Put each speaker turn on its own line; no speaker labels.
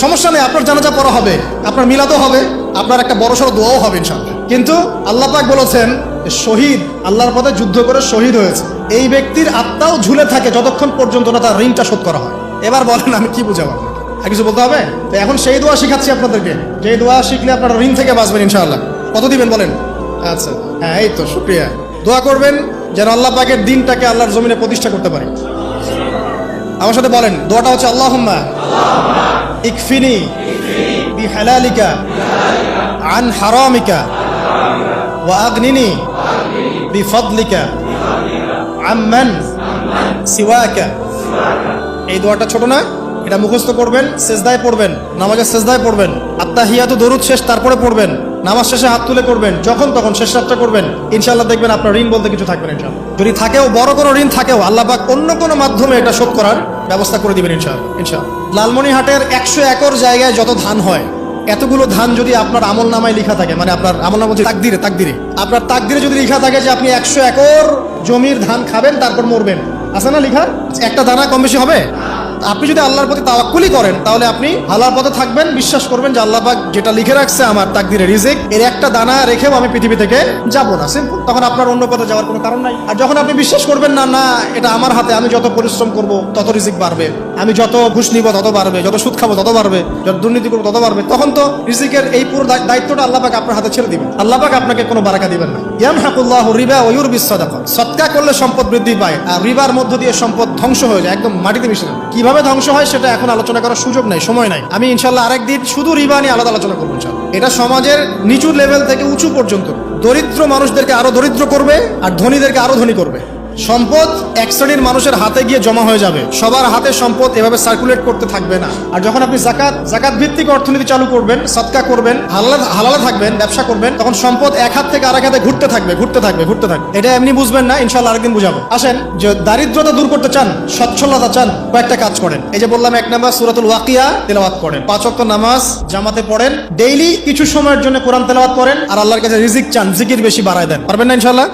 সমস্যা নেই, আপনার জানাজা পড়া হবে, আপনার মিলাদও হবে, আপনার একটা বড় সড়ো দোয়াও হবে ইনশাল্লাহ কিন্তু আল্লাহ পাক বলেছেন শহীদ, আল্লাহর পথে যুদ্ধ করে শহীদ হয়েছে। এই ব্যক্তির আত্মাও ঝুলে থাকে যতক্ষণ পর্যন্ত না তার ঋণটা শোধ করা হয়। এবার বলেন, আমি কি বুঝাবো? আর কিছু বলতে হবে? তো এখন সেই দোয়া শিখাচ্ছি আপনাদেরকে। যে দোয়া শিখলে আপনারা ঋণ থেকে বাঁচবেন ইনশাআল্লাহ। কত দিবেন বলেন? আচ্ছা হ্যাঁ এই তো, শুক্রিয়া। দোয়া করবেন যেন আল্লাহ পাকের দিনটাকে আল্লাহর জমিনে প্রতিষ্ঠা করতে পারি। আমার সাথে বলেন, দোয়াটা হচ্ছে আল্লাহুম্মা ইকফিনি বিহালালিকা, আন হারামিকা, ওয়া আগনিনি বিফদলিকা, আম্মান সিওয়াকা। এই দোয়াটা ছোট না, এটা মুখস্থ করবেন, সেজদায় পড়বেন, নামাজের সেজদায় পড়বেন আত্মাহিয়াত দরুদ শেষ, তারপরে পড়বেন। নামাজ শেষে হাত তুলে করবেন, যখন তখন শেষ রাতটা করবেন। ইনশাল্লাহ দেখবেন আপনার ঋণ বলতে কিছু থাকবে না ইনশাল্লাহ যদি থাকেও, বড় কোনো ঋণ থাকেও, আল্লাহ পাক অন্য কোনো মাধ্যমে এটা শোধ করার ব্যবস্থা করে দিবেন ইনশাল্লাহ ইনশাল্লাহ লালমনিহাটের একশো একর জায়গায় যত ধান হয়, এতগুলো ধান যদি আপনার আমল নামায় লেখা থাকে মানে আপনার আমল নামা বলছে তাকদিরে তাকদিরে। আপনার তাকদিরে যদি লিখা থাকে যে আপনি একশো একর জমির ধান খাবেন, তারপর মরবেন। আছে না লিখা? একটা দানা কম বেশি হবে? আপনি যদি আল্লাহর প্রতি তাওয়াক্কুলি করেন, তাহলে আপনি আল্লাহর পথে থাকবেন, বিশ্বাস করবেন যে আল্লাহ যেটা লিখে রাখছে আমার তাকদিরে রিজিক, এর একটা দানা রেখেও আমি পৃথিবী থেকে যাব না। সিম্পল তখন আপনার অন্য পথে যাওয়ার কোনো কারণ নাই। আর যখন আপনি বিশ্বাস করবেন না না, এটা আমার হাতে, আমি যত পরিশ্রম করব, তত রিজিক বাড়বে। আমি যত ঘুষ নিব তত বাড়বে, যত সুদ খাব তত বাড়বে, যত দুর্নীতি করব তত বাড়বে। তখন তো রিজিকের এই পুরো দায়িত্বটা আল্লাহ পাক আপনার হাতে ছেড়ে দিবেন। আল্লাহ পাক আপনাকে কোনো বারাকা দিবেন না। ইয়াম হাকুল্লাহ রিবা ওয়ুর বিশ্বদাফা সৎকা করলে সম্পদ বৃদ্ধি পায়, আর রিবার মধ্য দিয়ে সম্পদ ধ্বংস হয়ে যায়, একদম মাটিতে মিশে যায়। কীভাবে ধ্বংস হয় সেটা এখন আলোচনা করার সুযোগ নাই, সময় নাই। আমি ইনশাল্লাহ আরেকদিন শুধু রিবা নিয়ে আলাদা আলোচনা করব এটা সমাজের নিচু লেভেল থেকে উঁচু পর্যন্ত। দরিদ্র মানুষদেরকে আরও দরিদ্র করবে, আর ধনীদেরকে আরও ধনী করবে। সম্পদ এক শ্রেণির মানুষের হাতে গিয়ে জমা হয়ে যাবে। সবার হাতে সম্পদ এভাবে সার্কুলেট করতে থাকবে না। আর যখন আপনি জাকাত জাকাত ভিত্তিক অর্থনীতি চালু করবেন, সৎকা করবেন, হালাল থাকবেন, ব্যবসা করবেন, তখন সম্পদ এক হাত থেকে আরেক হাতে ঘুরতে থাকবে ঘুরতে থাকবে ঘুরতে থাকবে। এটা এমনি বুঝবেন না ইনশাল্লাহ আরেকদিন বুঝাবো। আসেন, যে দারিদ্রতা দূর করতে চান, সচ্ছলতা চান, কয়েকটা কাজ করেন। এই যে বললাম, এক নাম্বার সুরাতুল ওয়াকিয়া তেলাওয়াত করেন। পাঁচ ওয়াক্ত নামাজ জামাতে পড়েন, ডেইলি কিছু সময়ের জন্য কোরআন তেলাওয়াত করেন, আর আল্লাহর কাছে রিজিক চান, জিকির বেশি বাড়ায় দেন। পারবেন না ইনশাল্লাহ